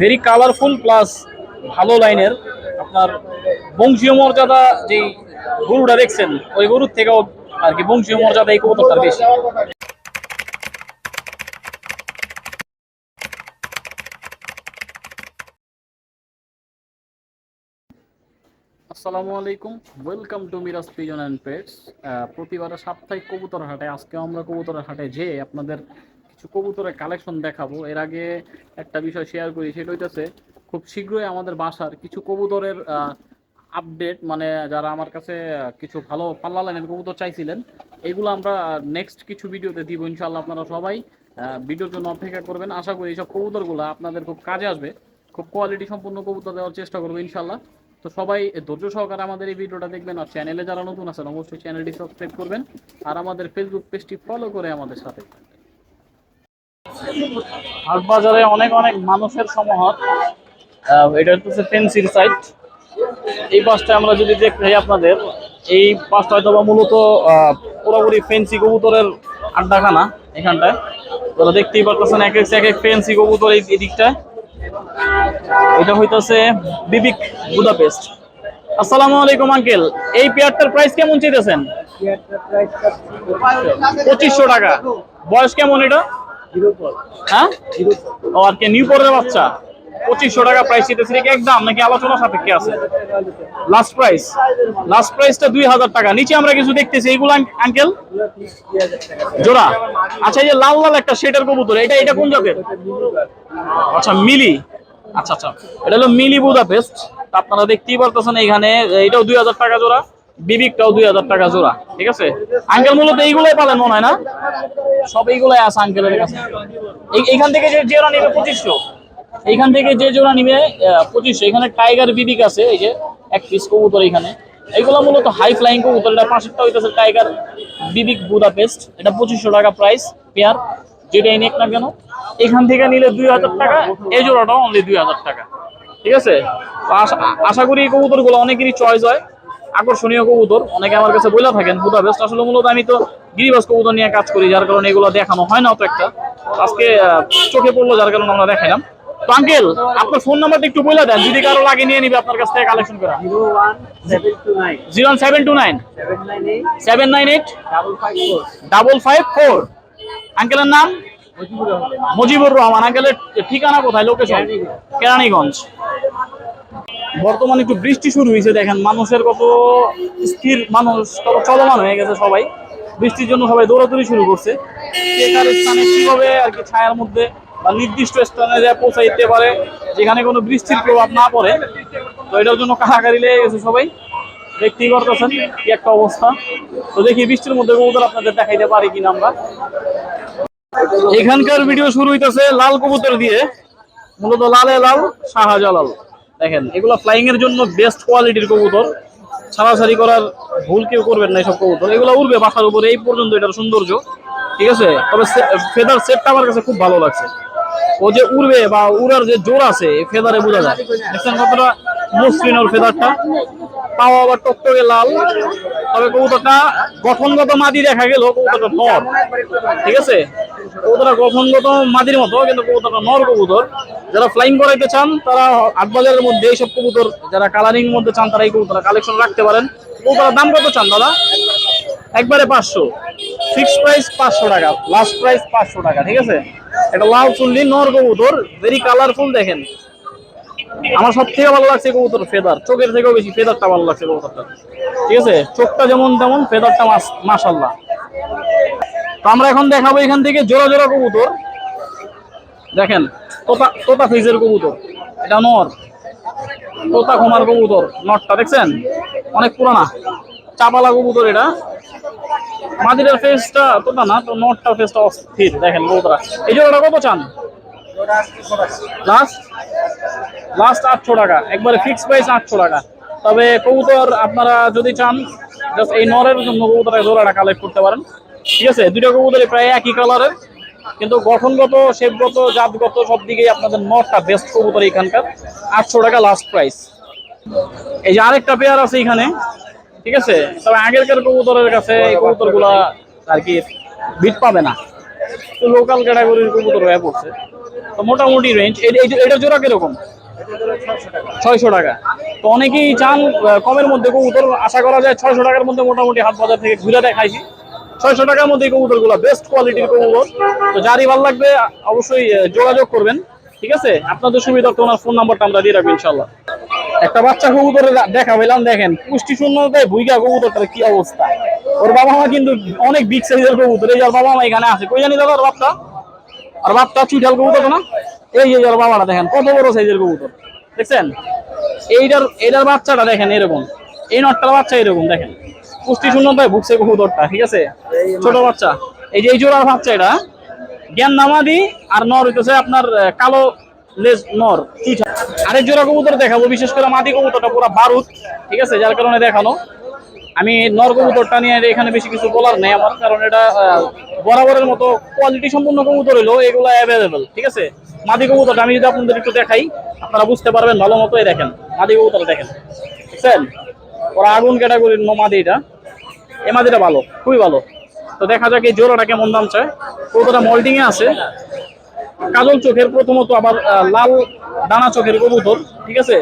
Very colourful plus ভালো লাইনের আপনার বংশীয় মর্যাদা যেই গরুটা দেখছেন, ওই গরুর থেকেও আর কি বংশীয় মর্যাদা এই কবুতরটার বেশি। আসসালামু আলাইকুম। Welcome to Miraj pigeon and pets প্রতিবারের সাপ্তাহিক কবুতর হাটে আজকে আমরা কবুতরের হাটে যে আপনাদের কিছু কবুতরের কালেকশন দেখাবো। এর আগে একটা বিষয় শেয়ার করি, সেটা হইতেছে, খুব শীঘ্রই আমাদের বাসার কিছু কবুতরের আপডেট মানে যারা আমার কাছে কিছু ভালো পাল্লা লাইনের কবুতর চাইছিলেন, এগুলো আমরা নেক্সট কিছু ভিডিওতে দিব ইনশাল্লাহ আপনারা সবাই ভিডিওর জন্য অপেক্ষা করবেন। আশা করি এইসব কবুতরগুলো আপনাদের খুব কাজে আসবে। খুব কোয়ালিটি সম্পূর্ণ কবুতর দেওয়ার চেষ্টা করব ইনশাল্লাহ তো সবাই ধৈর্য সহকারে আমাদের এই ভিডিওটা দেখবেন, আর চ্যানেলে যারা নতুন আছেন, অবশ্যই চ্যানেলটি সাবস্ক্রাইব করবেন, আর আমাদের ফেসবুক পেজটি ফলো করে আমাদের সাথে থাকবেন। হাট বাজারে অনেক অনেক মানুষের সমাহার। এটা হচ্ছে ফেন্সির সাইট এই পাশটা আমরা যদি দেখতে আপনাদের এই পাশটা হয়তো বা মূলত পুরোপুরি ফেন্সি কবুতরের আড্ডাখানা এখানটায়। তোরা দেখতেই পারতেছেন এক এক এক এক ফেন্সি কবুতর এই এই দিকটায় এটা হইতাছে বিবিক বুদাপেস্ট। আসসালামু আলাইকুম আঙ্কেল। এই পেয়ারটার প্রাইস কেমন চাইতেছেন? পঁচিশশো টাকা। বয়স কেমন এটা? হ্যাঁ? ও আর কি নিউ পরের বাচ্চা? পঁচিশশো টাকা প্রাইস এটা কি একদম নাকি আলোচনা সাপেক্ষে আছে? লাস্ট প্রাইস লাস্ট প্রাইসটা দুই হাজার টাকা। নিচে আমরা কিছু দেখতেছি। এইগুলো আঙ্কেল জোড়া। আচ্ছা এই যে লাল লাল একটা কবুতর এটা এটা কোন জাতের? আচ্ছা মিলি। আচ্ছা আচ্ছা। এটা হলো মিলি আপনারা দেখতেই পারতেছেন এখানে এটাও দুই হাজার টাকা জোড়া। বিবিকটাও দুই হাজার টাকা জোড়া, ঠিক আছে? আঙ্কেল মূলত এইগুলোই পালেন মনে হয় না? সব এইগুলাই আছে আঙ্কেলের কাছে। এই- এইখান থেকে যে জোড়া নিবে পঁচিশশো, এইখান থেকে যে জোড়া নিবে পঁচিশশো। এখানে টাইগার বিবিক আছে, এই যে এক পিস কবুতর এখানে। এইগুলো মূলত হাই ফ্লাইং কবুতর, এটা পাঁচশোটা হইতেছে টাইগার বিবিক বুদাপেস্ট। এটা পঁচিশশো টাকা প্রাইস পেয়ার যেটাই নেক না কেন। এখান থেকে নিলে দুই হাজার টাকা, এই জোড়াটাও অনলি দুই হাজার টাকা, ঠিক আছে? আশা আশা করি এই কবুতরগুলো অনেকেরই চয়েস হয়। আকর্ষণীয় কবুতর। অনেকে আমার কাছে বইলা থাকেন বুদাপেস্ট আসলে মূলত আমি তো গিরিবাস কবুতর নিয়ে কাজ করি যার কারণে এগুলো দেখানো হয় না অত একটা। আজকে চোখে পড়ল যার কারণে আমরা দেখাইলাম। তো আঙ্কেল আপনার ফোন নাম্বারটা একটু বলে দেন যদি কারও লাগে নিয়ে নিবে আপনার কাছ থেকে কালেকশন করা। Zero one seven two nine. Seven nine. Eight. Double five four আঙ্কেলের নাম? মুজিবুর রহমান। আঙ্কেলের ঠিকানা কোথায়? লোকেশন কেরানীগঞ্জ। বর্তমানে একটু বৃষ্টি শুরু হয়েছে, দেখেন মানুষের কত স্থির মানুষ, কত চলমান হয়ে গেছে সবাই। বৃষ্টির জন্য সবাই দৌড়াদৌড়ি শুরু করছে। কে কার স্থানে কীভাবে আর কি ছায়ার মধ্যে বা নির্দিষ্ট স্থানে যায় পৌঁছাইতে পারে, যেখানে কোনো বৃষ্টির প্রভাব না পড়ে, তো এটার জন্য কাহাকারি লেগে গেছে সবাই। দেখতেই পারতেছেন কি একটা অবস্থা। তো দেখি বৃষ্টির মধ্যে কবুতর আপনাদের দেখাইতে পারি কিনা আমরা। এখানকার ভিডিও শুরু হইতেছে লাল কবুতর দিয়ে, মূলত লালে লাল, শাহজালাল। দেখেন, এগুলো ফ্লাইং এর জন্য বেস্ট কোয়ালিটির কবুতর। ছাড়াছাড়ি করার ভুল কেউ করবেন না এইসব কবুতর। এগুলো উড়বে বাসার উপরে, এই পর্যন্ত এটার সৌন্দর্য। ঠিক আছে? তবে ফেদার সেটটা আমার কাছে খুব ভালো লাগছে। ও যে উড়বে বা উড়ার যে জোর আছে ফেদারে বোঝা যায়। দেখছেন কতটা মসৃণ ওর ফেদারটা পাওয়া আবার টকটকে লাল। তবে কবুতরটা গঠনগত মাদি দেখা গেল, কবুতরটা ঠিক আছে? কবুতরটা গঠনগত মাদির মতো, কিন্তু কবুতরটা নর কবুতর। যারা ফ্লাইং করাইতে চান, তারা আটবাজারের মধ্যে এইসব কবুতর, যারা কালারিং মধ্যে চান, তারা এই কবুতর কালেকশন রাখতে পারেন। কবুতরের দাম কত চান দাদা? একবারে পাঁচশো। ফিক্সড প্রাইস পাঁচশো টাকা লাস্ট প্রাইস পাঁচশো টাকা, ঠিক আছে? এটা লাল চুল্লি নর কবুতর ভেরি কালারফুল দেখেন। আমার সব থেকে ভালো লাগছে কবুতর ফেদার চোখের থেকেও বেশি ফেদারটা ভালো লাগছে কবুতরটা ঠিক আছে? চোখটা যেমন তেমন ফেদারটা মাস মাসাল্লাহ তো আমরা এখন দেখাবো এখান থেকে জোড়া জোড়া কবুতর। দেখেন, তোতা তোতা ফিজের কবুতর। এটা নর। তোতা খোমার কবুতর নটটা দেখছেন? অনেক পুরানা। চাপালা কবুতর এটা। মাদিরের ফেসটা তোতা না, তো নটটার ফেসটা অস্থির। দেখেন কবুতরা এই জোড়াটা কত চান? লাস্ট লাস্ট আটশো টাকা। একবারে ফিক্স প্রাইস আটশো টাকা। তবে কবুতর আপনারা যদি চান জাস্ট এই নরের জন্য কবুতরের জোড়াটা কালেক্ট করতে পারেন। ঠিক আছে দুটো কবুতরই প্রায় একই কালারের কিন্তু গঠনগত শেপগত জাতগত সব দিকেই আপনাদের নরটা বেস্ট কবুতর এখানকার আটশো টাকা লাস্ট প্রাইস এই যে আরেকটা পেয়ার আছে এখানে, ঠিক আছে, তবে আগেরকার কবুতরের কাছে এই কবুতরগুলা আর কি বিট পাবে না। তো লোকাল ক্যাটাগরির কবুতর হয়ে পড়ছে। তো মোটামুটি রেঞ্জ এটা জোড়া কীরকম? ছয়শো টাকা। তো অনেকেই চান কমের মধ্যে কবুতর, আশা করা যায় ছয়শো টাকার মধ্যে মোটামুটি হাট বাজার থেকে ঘুরে দেখাইছি। ছয়শো টাকার মধ্যে কবুতরগুলো বেস্ট কোয়ালিটির কবুতর। তো যারই ভালো লাগবে, অবশ্যই যোগাযোগ করবেন, ঠিক আছে? আপনাদের সুবিধার্থে ওনার ফোন নাম্বারটা আমরা দিয়ে রাখব ইনশাল্লাহ একটা বাচ্চা কবুতরে দেখা পেলাম দেখেন, পুষ্টি শূন্যতায় ভুইগা কবুতরটার কি অবস্থা। ওর বাবা মা কিন্তু অনেক বিগ সাইজের কবুতর। এই যে ওর বাবা মা এখানে আছে, কই জানি দাদা ওর বাপটা? আর বাপটা চুইঠাল কবুতর না? এই যে ওর বাবাটা, দেখেন, কত বড় সাইজের কবুতর, দেখছেন? এইটার এটার বাচ্চাটা, দেখেন, এরকম। এই নটটার বাচ্চা এরকম, দেখেন। পুষ্টি শূন্যতায় ভুগছে কবুতরটা ঠিক আছে? ছোট বাচ্চা। এই যে এই জোড়ার বাচ্চা এটা জ্ঞান নামাদি আর নর হইতেছে আপনার কালো লেজ নর চুইঠা আরেক জোড়া কবুতর দেখাবো বিশেষ করে মাদি কবুতরটা পুরো বারুদ ঠিক আছে? যার কারণে দেখানো। আমি নর কবুতরটা নিয়ে এখানে বেশি কিছু বলার নেই আমার কারণ এটা বরাবরের মতো কোয়ালিটি সম্পূর্ণ কবুতর হইল এগুলো অ্যাভেলেবেল ঠিক আছে? মাদি কবুতরটা আমি যদি আপনাদের একটু দেখাই আপনারা বুঝতে পারবেন ভালো মতো এই দেখেন। মাদি কবুতরটা দেখেন। বুঝছেন? ওরা আগুন ক্যাটাগরির মাদি এটা। এ মাদিটা ভালো খুবই ভালো। তো দেখা যাক এই জোড়াটা কেমন দাম চায়। কবুতরটা মোল্ডিং এ আছে। কাজল চোখের প্রথমত আবার লাল দানা চোখের কবুতর ঠিক আছে?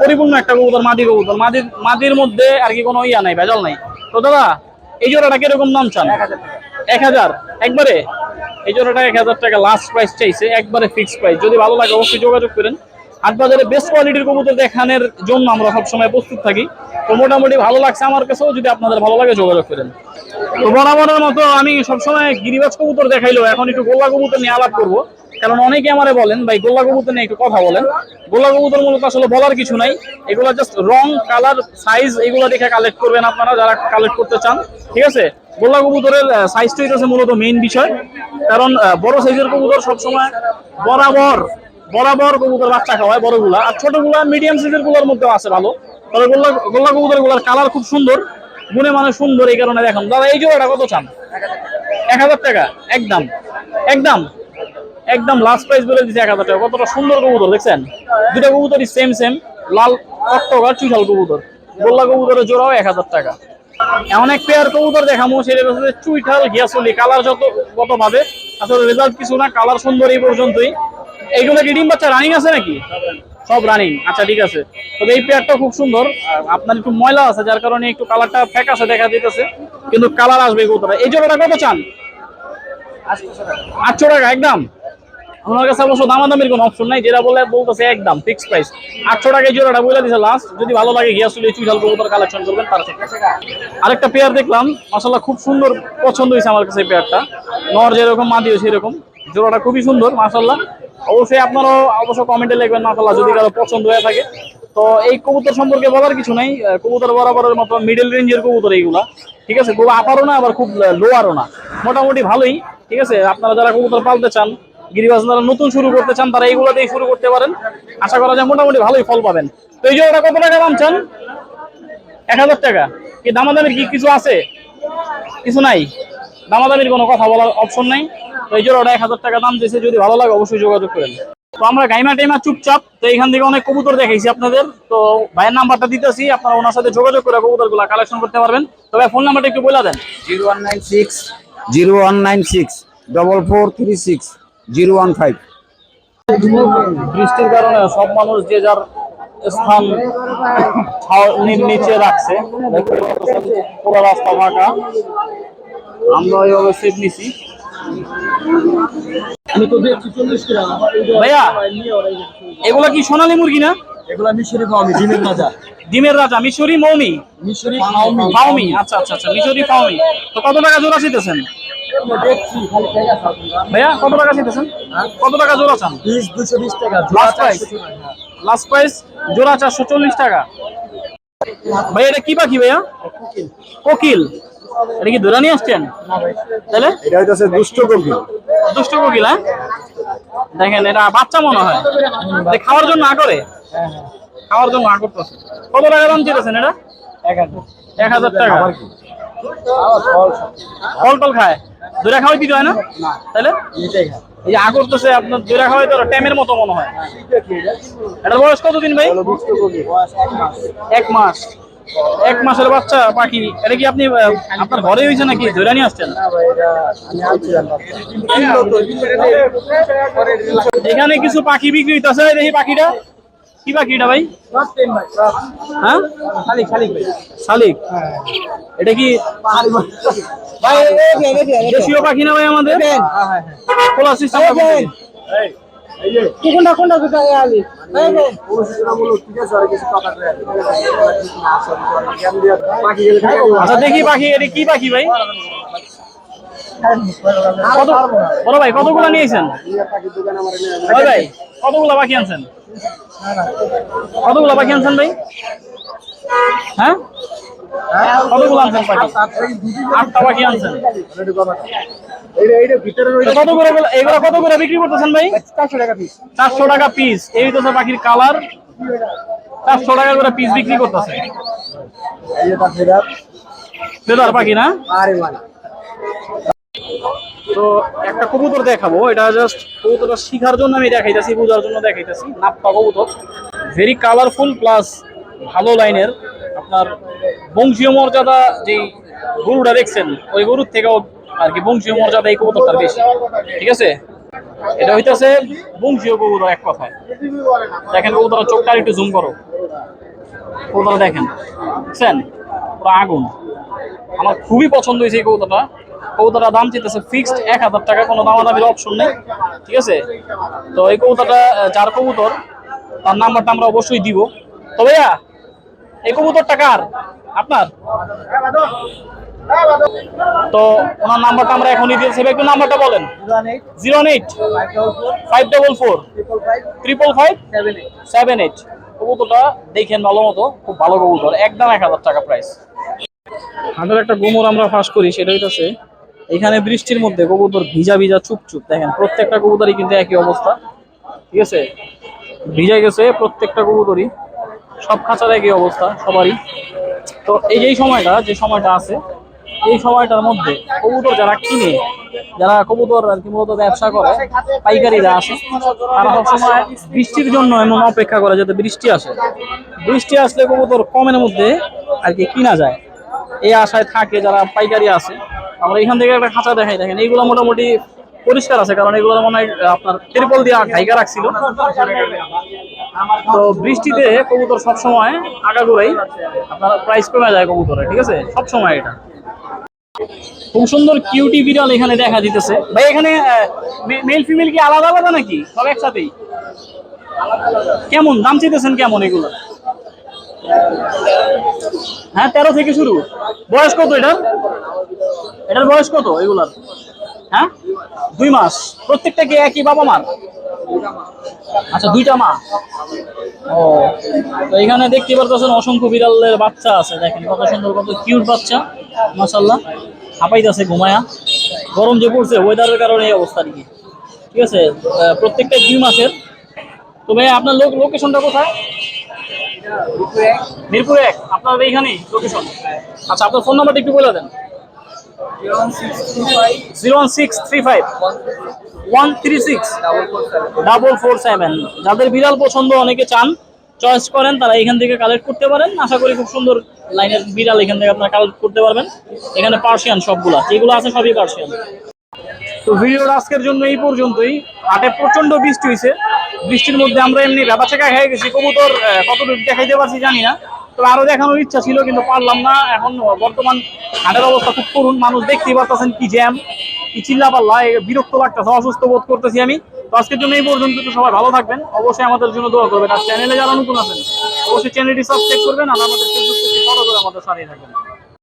পরিপূর্ণ একটা কবুতর মাদি কবুতর। মাদির মাদির মধ্যে আর কি কোনো ইয়া নাই ভেজাল নাই। তো দাদা এই জোড়াটা কীরকম দাম চান? এক হাজার একবারে? এই জোড়াটা এক হাজার টাকা লাস্ট প্রাইস চাইছে একবারে ফিক্সড প্রাইস যদি ভালো লাগে অবশ্যই যোগাযোগ করেন। হাট বাজারে বেস্ট কোয়ালিটির কবুতর দেখানোর জন্য আমরা সবসময় প্রস্তুত থাকি। তো মোটামুটি ভালো লাগছে আমার কাছেও, যদি আপনাদের ভালো লাগে যোগাযোগ করেন। তো বরাবরের মতো আমি সবসময় গিরিবাজ কবুতর দেখাইলো এখন একটু গোল্লা কবুতর নিয়ে আলাপ করব। কারণ অনেকে আমারে বলেন, ভাই, গোল্লা কবুতর নিয়ে একটু কথা বলেন। গোল্লা কবুতর মূলত আসলে বলার কিছু নাই। এগুলো জাস্ট রং কালার সাইজ এগুলো দেখে কালেক্ট করবেন আপনারা, যারা কালেক্ট করতে চান। ঠিক আছে? গোল্লা কবুতরের সাইজটাই হচ্ছে মূলত মেইন বিষয়। কারণ বড় সাইজের কবুতর সবসময় বরাবর বরাবর কবুতর বাচ্চা খাওয়ায়, বড়গুলা। আর ছোটগুলা মিডিয়াম সাইজেরগুলোর মধ্যেও আছে ভালো। তবে গোল্লা গোল্লা কবুতরগুলার কালার খুব সুন্দর, গুণে মানে সুন্দর এই কারণে দেখুন। দাদা, এই জোড়াটা কত চান? এক হাজার টাকা। একদম একদম একদম লাস্ট প্রাইস বলে দিচ্ছে এক হাজার টাকা। কতটা সুন্দর কবুতর, দেখছেন? দুটা কবুতরই সেম সেম লাল টকটক চুইঠাল কবুতর। গোল্লা কবুতরের জোড়াও এক হাজার টাকা। এমন এক পেয়ার কবুতর দেখামো, সেটা হচ্ছে চুইঠাল ঘিয়াসলি। কালার যত কত ভাবে আসলে রেজাল্ট কিছু না কালার সুন্দর এই পর্যন্তই। এইগুলো কি ডিম বাচ্চা রানিং আছে নাকি? সব রানিং আচ্ছা ঠিক আছে। তবে এই পেয়ারটা খুব সুন্দর। আপনার একটু ময়লা আছে, যার কারণে একটু কালারটা ফ্যাকাশে দেখা দিতেছে। কিন্তু কালার আসবে কবুতর এই জোড়াটা কত চান? আটশো টাকা, একদম। আমার কাছে অবশ্য দামাদামির কোনো অপশন নাই, যেটা বলে বলতেছে একদম ফিক্স প্রাইস আটশো টাকায় জোড়াটা বলে দিছে লাস্ট যদি ভালো লাগে গিয়া চুলি চুইঠাল কবুতর কালেকশন করবেন, তার থেকে। আরেকটা পেয়ার দেখলাম। মাসাল্লাহ খুব সুন্দর পছন্দ হয়েছে আমার কাছে এই পেয়ারটা নর যেরকম মা মাদিও সেরকম। জোড়াটা খুবই সুন্দর মাসাল্লাহ অবশ্যই আপনারাও অবশ্য কমেন্টে লিখবেন মাসাল্লাহ যদি কারও পছন্দ হয়ে থাকে। তো এই কবুতর সম্পর্কে বলার কিছু নাই। কবুতর বরাবরের মতো মিডল রেঞ্জের কবুতর এইগুলা, ঠিক আছে? খুব আপারও না, আবার খুব লোয়ারও না। মোটামুটি ভালোই, ঠিক আছে? আপনারা যারা কবুতর পালতে চান, গিরিবাজ যারা নতুন শুরু করতে চান, তারা এইগুলো দিয়ে শুরু করতে পারেন। আশা করা যায় মোটামুটি ভালোই ফল পাবেন। তো এই যে ওটা কত টাকা দাম চান? এক হাজার টাকা। কি দামাদামির কি কিছু আছে? কিছু নাই? দামাদামির কোনো কথা বলার অপশন নাই। তো এই জোড়াটা এক হাজার টাকা দাম দিয়েছে যদি ভালো লাগে অবশ্যই যোগাযোগ করেন। তো আমরা গাইমা টাইমা চুপচাপ তো এখান থেকে অনেক কবুতর দেখাইছি আপনাদের। তো ভাইয়ের নাম্বারটা দিতেছি আপনারা ওনার সাথে যোগাযোগ করে কবুতরগুলা কালেকশন করতে পারবেন। তবে ফোন নাম্বারটা একটু বলে দেন। Zero one nine six. Zero one nine six double four three six zero one five. বৃষ্টির কারণে সব মানুষ যে যার স্থান ছাউনির নিচে রাখছে। পুরো রাস্তা ফাঁকা। আমরা ওইভাবে সেট নিছি। ভাইয়া এগুলা কি সোনালী মুরগি না? এগুলা মিশরি ডিমের রাজা। ডিমের রাজা মিশরি মৌমি? মিশরি ফাউমি আচ্ছা আচ্ছা আচ্ছা মিশরি ফাউমি তো কত টাকা জোড়া চিতেছেন দেখছি খালি টাকা খাব ভাইয়া কত টাকা চিতেছেন কত টাকা জোড়া চান? বিশ দুশো বিশ টাকা Last price? লাস্ট প্রাইস জোড়া চারশো চল্লিশ টাকা। ভাইয়া এটা কি পাখি ভাইয়া? কোকিল। এটা কি ধরে নিয়ে আসছেন? তাহলে? এটা হচ্ছে দুষ্ট কবি। দুষ্ট কোকিল হ্যাঁ দেখেন এটা বাচ্চা মনে হয়। খাওয়ার জন্য আ করে? খাওয়ার জন্য আ করতেছে। কত টাকা দাম চেয়েছেন এটা? এক হাজার টাকা। ফল টল খায়? দূরে খাওয়াই দিতে হয় না? তাহলে? এই আ করতেছে আপনার দূরে খাওয়াই তো ট্যামের মতো মনে হয়। এটার বয়স কতদিন ভাই? এক মাস। এক মাসের বাচ্চা পাখি এটা কি আপনি আপনার ঘরে হয়েছে নাকি? ধরে নিয়ে আসছেন? এখানে কিছু পাখি বিক্রি হইতেছে দেখি পাখিটা। কি পাখিটা ভাই? হ্যাঁ? শালিক। এটা কি দেশীয় পাখি না ভাই আমাদের? খোলা সিস্টেম কোনটা কোনটা কোথায় আলি? আচ্ছা দেখি পাখি, এটা কি পাখি ভাই? কত ভাই, কতগুলো নিয়েছেন? ভাই, কতগুলো পাখি আনছেন? কতগুলো পাখি আনছেন ভাই? হ্যাঁ? কতগুলো আনছেন পাখি? আটটা পাখি আনছেন। কত করে এগুলো- এগুলো কত করে বিক্রি করতেছেন ভাই? চারশো টাকা পিস চারশো টাকা পিস এই তো পাখির কালার চারশো টাকা করে পিস বিক্রি করতেছে। ফেদার। পাখি না? আরে তো একটা কবুতর দেখাবো। এটা জাস্ট কবুতরটা শিখার জন্য আমি দেখাইতেছি বোঝার জন্য দেখাইতেছি। নাপ্পা কবুতর। ভেরি কালারফুল প্লাস ভালো লাইনের আপনার বংশীয় মর্যাদা যেই গরুটা দেখছেন ওই গরুর থেকেও আর কি, বংশীয় মর্যাদা এই কবুতরটার বেশি। ঠিক আছে? এটা হইতেছে বংশীয় কবুতর এক কথায়। দেখেন কবুতরের চোখটা একটু জুম করো। কবুতর দেখেন। বুঝছেন? পুরো আগুন। আমার খুবই পছন্দ হয়েছে এই কবুতরটা। কবুতরটা দাম চাইতেছে ফিক্সড এক হাজার টাকা, কোনো দামাদামির অপশন নেই। ঠিক আছে? তো এই কবুতরটা যার কবুতর, তার নাম্বারটা আমরা অবশ্যই দিব। তবে এই কবুতরটা কার? আপনার? তো ওনার নাম্বারটা আমরা এখনই দিয়েছি একটু নাম্বারটা বলেন। Zero eight five double four triple five seven eight কবুতরটা দেখেন ভালো মতো, খুব ভালো কবুতর, একদম এক হাজার টাকা প্রাইস হাটের একটা গোমর আমরা ফাঁস করি সেটা হইতেছে এখানে বৃষ্টির মধ্যে কবুতর ভিজা ভিজা চুপচুপ, দেখেন, প্রত্যেকটা কবুতরই কিন্তু একই অবস্থা। ঠিক আছে? ভিজা গেছে প্রত্যেকটা কবুতরই। সব খাঁচার একই অবস্থা, সবারই। তো এই যে সময়টা যে সময়টা আছে এই সময়টার মধ্যে কবুতর যারা কিনে, যারা কবুতর আর কি মূলত ব্যবসা করে, পাইকারিরা আসে। তারা সবসময় বৃষ্টির জন্য এমন অপেক্ষা করে যাতে বৃষ্টি আসে। বৃষ্টি আসলে কবুতর কমের মধ্যে আর কি কিনা যায়। এই আশায় থাকে যারা পাইকারি আছে আমরা এখান থেকে একটা খাঁচা দেখাই। দেখেন, এইগুলো মোটামুটি পরিষ্কার আছে, কারণ এগুলো মনে হয় আপনার ত্রিপল দিয়ে ঢাইকা রাখছিল। তো বৃষ্টিতে কবুতর সবসময় আগাগোড়াই আপনার প্রাইস কমে যায় কবুতরের, ঠিক আছে? সবসময় এটা। খুব সুন্দর কিউটি বিড়াল এখানে দেখা দিতেছে। ভাই, এখানে মেল ফিমেল কি আলাদা আলাদা নাকি? সব একসাথেই? কেমন? দাম চাইতেছেন কেমন এগুলো? হ্যাঁ তেরো থেকে শুরু। বয়স কত এটার? এটার বয়স কত এগুলার? হ্যাঁ? দুই মাস। প্রত্যেকটা কি একই বাবা মার? আচ্ছা দুইটা মা। ও এখানে দেখতে পারতেছেন অসংখ্য বিড়ালের বাচ্চা আছে। দেখেন কত সুন্দর, কত কিউট বাচ্চা। মাসাল্লাহ হাঁপাইতেছে ঘুমায়া। গরম যে পড়ছে ওয়েদারের কারণে এই অবস্থা কি ঠিক আছে? প্রত্যেকটা দুই মাসের তো ভাই আপনার লোক লোকেশনটা কোথায়? মিরপুর এক। আপনার এইখানেই লোকেশন আচ্ছা আপনার ফোন নাম্বারটা একটু বলে দেন। Zero one six three five one three six double four seven যাদের বিড়াল পছন্দ, অনেকে চান চয়েস করেন, তারা এখান থেকে কালেক্ট করতে পারেন। আশা করি খুব সুন্দর লাইনের বিড়াল এখান থেকে আপনারা কালেক্ট করতে পারবেন। এখানে পার্সিয়ান সবগুলা, যেগুলো আছে সবই পার্সিয়ান তো ভিডিওর আজকের জন্য এই পর্যন্তই। হাটে প্রচণ্ড বৃষ্টি হয়েছে বৃষ্টির মধ্যে আমরা এমনি ব্যাপা চেকা খেয়ে গেছি। কবুতর কতটুকু দেখাইতে পারছি জানি না। তবে আরও দেখানোর ইচ্ছা ছিল, কিন্তু পারলাম না। এখন বর্তমান হাটের অবস্থা খুব করুন মানুষ দেখতেই পারতেছেন কি জ্যাম, কি চিল্লা পাল্লা বিরক্ত লাগতেছে, অসুস্থ বোধ করতেছি আমি। তো আজকের জন্য এই পর্যন্ত। সবাই ভালো থাকবেন। অবশ্যই আমাদের জন্য দোয়া করবেন। আর চ্যানেলে যারা নতুন আছেন, অবশ্যই চ্যানেলটি সাবস্ক্রাইব করবেন আর আমাদের ফেসবুক ফলো করে আমাদের সাথেই থাকবেন।